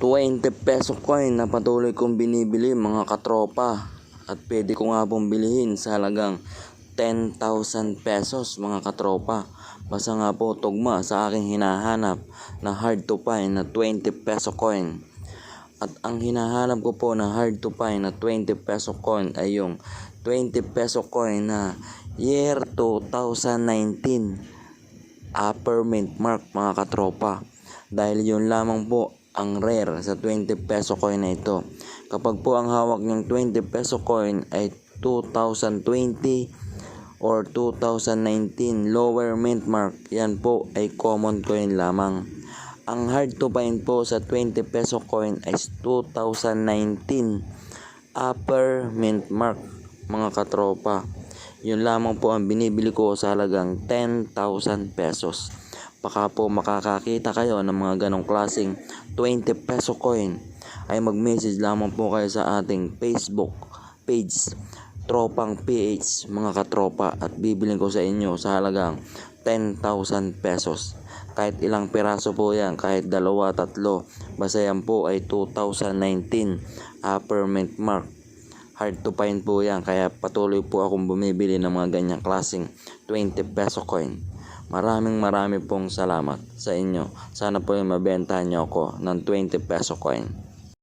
20 peso coin na patuloy kong binibili mga katropa at pwede ko nga pong bilihin sa halagang 10,000 pesos mga katropa. Basta nga po tugma sa aking hinahanap na hard to find na 20 peso coin. At ang hinahanap ko po na hard to find na 20 peso coin ay yung 20 peso coin na year 2019 upper mint mark mga katropa. Dahil yun lamang po ang rare sa 20 peso coin na ito. Kapag po ang hawak ng 20 peso coin ay 2020 or 2019 lower mint mark, yan po ay common coin lamang. Ang hard to find po sa 20 peso coin ay 2019 upper mint mark mga katropa. Yun lamang po ang binibili ko sa halagang 10,000 pesos. Baka po makakakita kayo ng mga ganong klaseng 20 peso coin ay mag-message lamang po kayo sa ating Facebook page Tropang PH mga katropa at bibiling ko sa inyo sa halagang 10,000 pesos. Kahit ilang piraso po yan, kahit dalawa, tatlo, basta yan po ay 2019 upper mint mark. Hard to find po yan, kaya patuloy po akong bumibili ng mga ganyang klaseng 20 peso coin. Maraming marami pong salamat sa inyo. Sana po yung mabentahan nyo ako ng 20 peso coin.